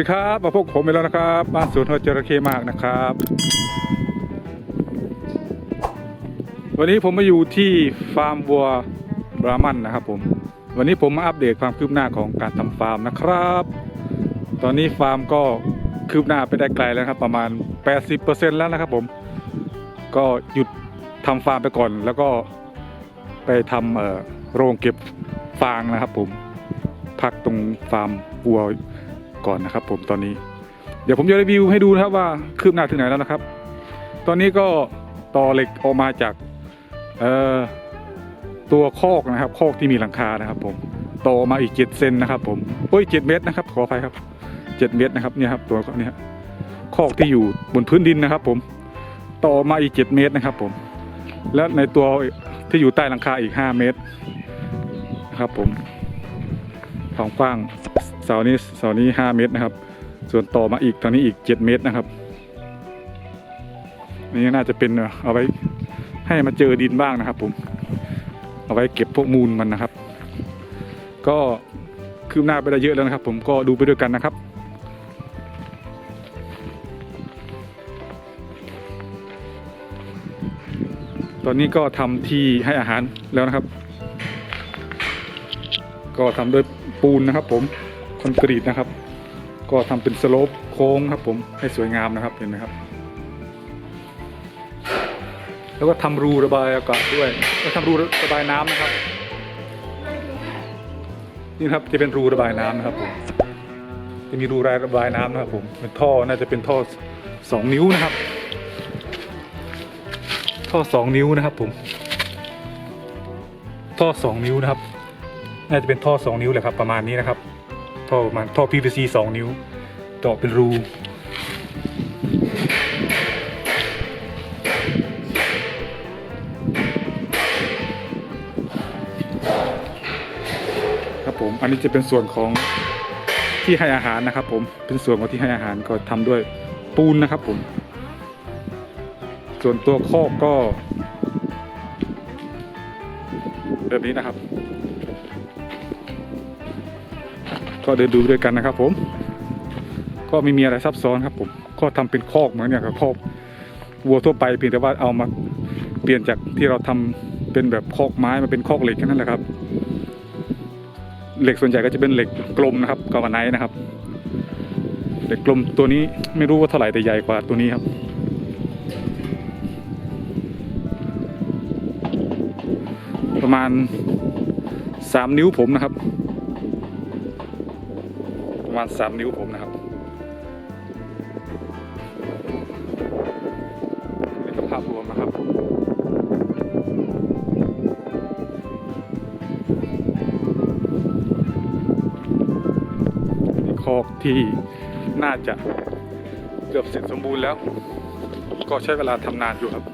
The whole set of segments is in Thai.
สวัสดีครับ มาพบผมอีกแล้วนะครับบ้านสวนหัวจระเข้มากนะครับ วันนี้ผมมาอยู่ที่ฟาร์มวัวบรามันนะครับผม วันนี้ผมมาอัปเดตความคืบหน้าของการทำฟาร์มนะครับ ตอนนี้ฟาร์มก็คืบหน้าไปได้ไกลแล้วครับ ประมาณ 80%แล้วนะครับผม ก็หยุดทำฟาร์มไปก่อน แล้วก็ไปทำโรงเก็บฟางนะครับผมพักตรงฟาร์มวัว ก่อนนะครับ ผมตอนนี้ เดี๋ยวผมจะรีวิวให้ดูนะครับว่าคืบหน้าถึงไหนแล้วนะครับ ตอนนี้ก็ต่อเหล็กออกมาจากเอ่อตัวคอกนะครับคอกที่มีหลังคานะครับ ผมต่อมาอีกเจ็ดเซนนะครับผมโอ้ยเจ็ดเมตรนะครับขออภัยครับเจ็ดเมตรนะครับเนี่ยครับตัวนี้ครับคอกที่อยู่บนพื้นดินนะครับ ผมต่อมาอีกเจ็ดเมตรนะครับ ผม และในตัวที่อยู่ใต้หลังคาอีกห้าเมตรนะครับ ผมความกว้าง เสานี้เสานี้ห้าเมตรนะครับ ส่วนต่อมาอีกทางนี้อีกเจ็ดเมตรนะครับ นี่น่าจะเป็นเอาไว้ให้มาเจอดินบ้างนะครับ ผม เอาไว้เก็บพวกมูลมันนะครับ ก็คืบหน้าไปได้เยอะแล้วนะครับ ผมก็ดูไปด้วยกันนะครับตอนนี้ก็ทำที่ให้อาหารแล้วนะครับ ก็ทำด้วยปูนนะครับผม คอนกรีตนะครับ ก็ทำเป็นสโลปโค้งครับผมให้สวยงามนะครับเห็นไหมครับ แล้วก็ทำรูระบายอากาศด้วยแล้วทำรูระบายน้ำนะครับ นี่ครับจะเป็นรูระบายน้ำนะครับผมจะมีรูระบายน้ำนะครับผมเป็นท่อน่าจะเป็นท่อสองนิ้วนะครับ ท่อสองนิ้วนะครับผมท่อสองนิ้วนะครับน่าจะเป็นท่อสองนิ้วแหละครับประมาณนี้นะครับ ท่อประมาณท่อ PVC สองนิ้วเจาะเป็นรูครับผมอันนี้จะเป็นส่วนของที่ให้อาหารนะครับ ผมเป็นส่วนของที่ให้อาหารก็ทำด้วยปูนนะครับผม ส่วนตัวคอกก็แบบนี้นะครับ ก็เดินดูด้วยกันนะครับ ผม ก็ไม่มีอะไรซับซ้อนครับ ผมก็ทำเป็นคอกเหมือนอย่างกับคอกวัวทั่วไปเพียงแต่ว่าเอามาเปลี่ยนจากที่เราทำเป็นแบบคอกไม้มาเป็นคอกเหล็กแค่นั้นแหละครับ เหล็กส่วนใหญ่ก็จะเป็นเหล็กกลมนะครับกาวาไนนะครับเหล็กกลมตัวนี้ไม่รู้ว่าเท่าไหร่แต่ใหญ่กว่าตัวนี้ครับประมาณสามนิ้วผมนะครับ ประมาณสามนิ้วผมนะครับนี่ก็ภาพรวมนะครับนี่คอกที่น่าจะเกือบเสร็จสมบูรณ์แล้ว ก็ใช้เวลาทำนานอยู่ครับ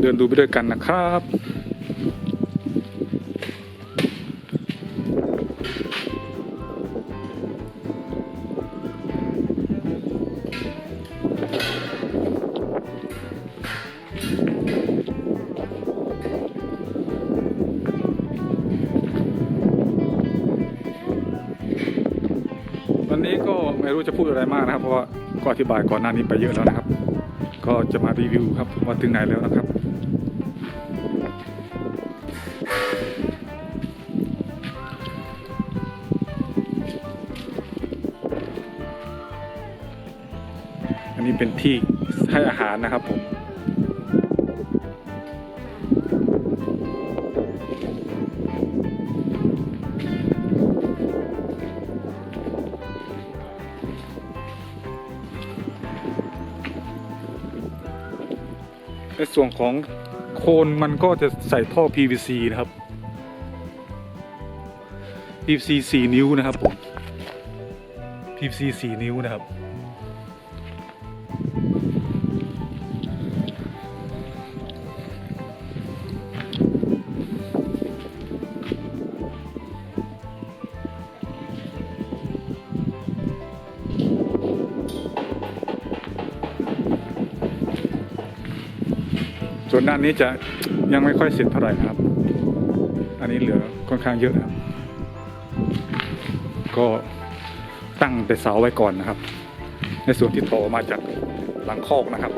เดินดูไปด้วยกันนะครับ วันนี้ก็ไม่รู้จะพูดอะไรมากนะครับ เพราะว่าก็อธิบายก่อนหน้านี้ไปเยอะแล้วนะครับ ก็จะมารีวิวครับว่าถึงไหนแล้วนะครับอันนี้เป็นที่ให้อาหารนะครับผม ในส่วนของโคนมันก็จะใส่ท่อ PVC นะครับ PVC 4 นิ้วนะครับผม PVC 4 นิ้วนะครับ วนด้านนี้จะยังไม่ค่อยเสร็จเท่าไหร่นะครับ อันนี้เหลือค่อนข้างเยอะนะครับ ก็ตั้งแต่เสาไว้ก่อนนะครับ ในส่วนที่ต่อมาจากหลังคอกนะครับ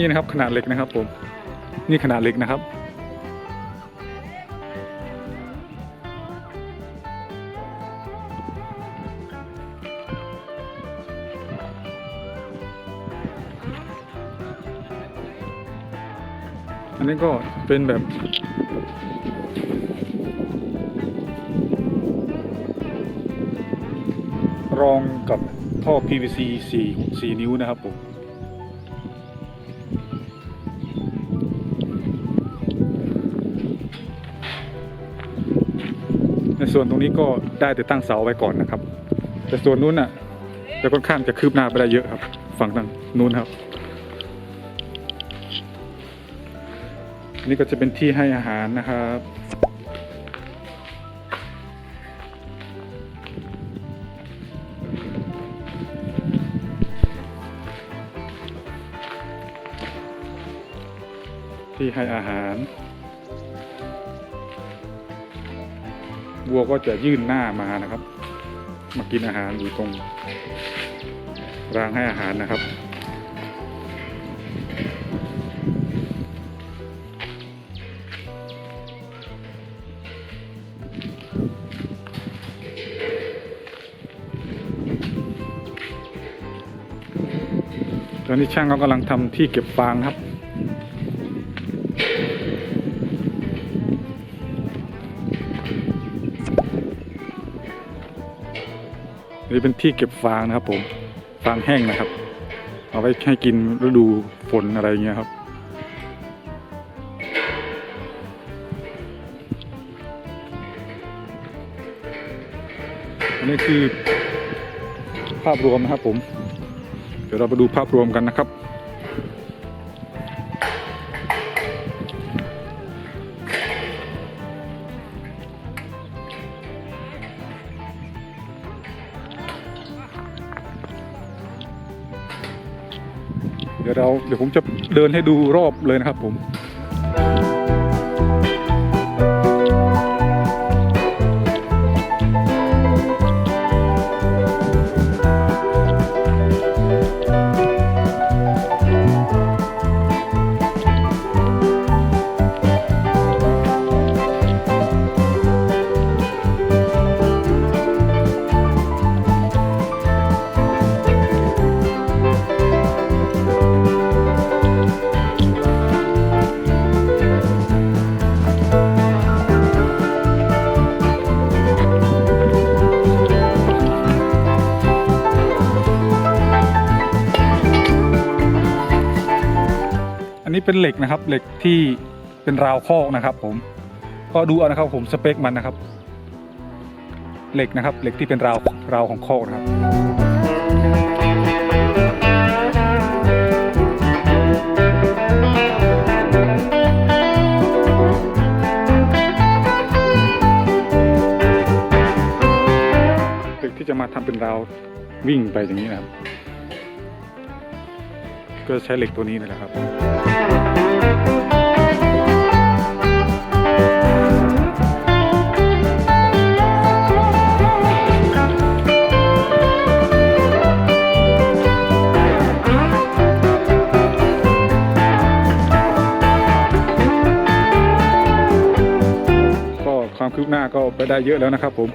นี่นะครับขนาดเล็กนะครับผม นี่ขนาดเล็กนะครับอันนี้ก็เป็นแบบ รองกับท่อ PVC 4 4 นิ้วนะครับผม ส่วนตรงนี้ก็ได้แต่ตั้งเสาไว้ก่อนนะครับ แต่ส่วนนู้นน่ะจะค่อนข้างจะคืบหน้าไปได้เยอะครับ ฝั่งทางนู้นครับ นี่ก็จะเป็นที่ให้อาหารนะครับที่ให้อาหาร วัวก็จะยื่นหน้ามานะครับมากินอาหารอยู่ตรงรางให้อาหารนะครับ ตอนนี้ช่างเขากำลังทำที่เก็บฟางครับ นี่เป็นที่เก็บฟางนะครับ ผมฟางแห้งนะครับ เอาไว้ให้กินฤดูฝนอะไรอย่างเงี้ยครับ อันนี้คือภาพรวมนะครับผม เดี๋ยวเราไปดูภาพรวมกันนะครับ เดี๋ยวเราเดี๋ยวผมจะเดินให้ดูรอบเลยนะครับผม นี้เป็นเหล็กนะครับ เหล็กที่เป็นราวคอกนะครับ ผม ก็ดูเอานะครับ ผมสเปคมันนะครับ เหล็กนะครับ เหล็กที่เป็นราวราวของคอกนะครับเหล็กที่จะมาทำเป็นราววิ่งไปอย่างนี้นะครับ ก็ใช้เหล็กตัวนี้นี่แหละครับ ได้เยอะแล้วนะครับผม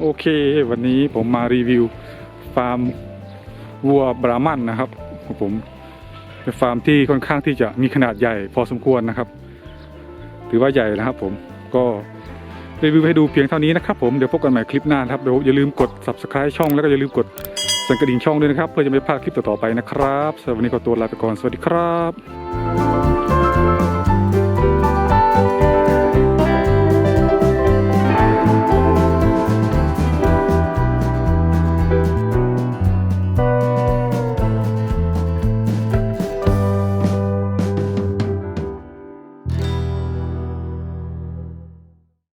โอเควันนี้ผมมารีวิวฟาร์มวัวบรามันนะครับผม เป็นฟาร์มที่ค่อนข้างที่จะมีขนาดใหญ่พอสมควรนะครับ ถือว่าใหญ่นะครับผมก็รีวิวให้ดูเพียงเท่านี้นะครับผมเดี๋ยวพบกันใหม่คลิปหน้าครับเดี๋ยวอย่าลืมกด subscribe ช่องแล้วก็อย่าลืมกดสั่นกระดิ่งช่องด้วยนะครับ เพื่อจะไม่พลาดคลิปต่อๆไปนะครับสำหรับวันนี้ขอตัวลาไปก่อนสวัสดีครับ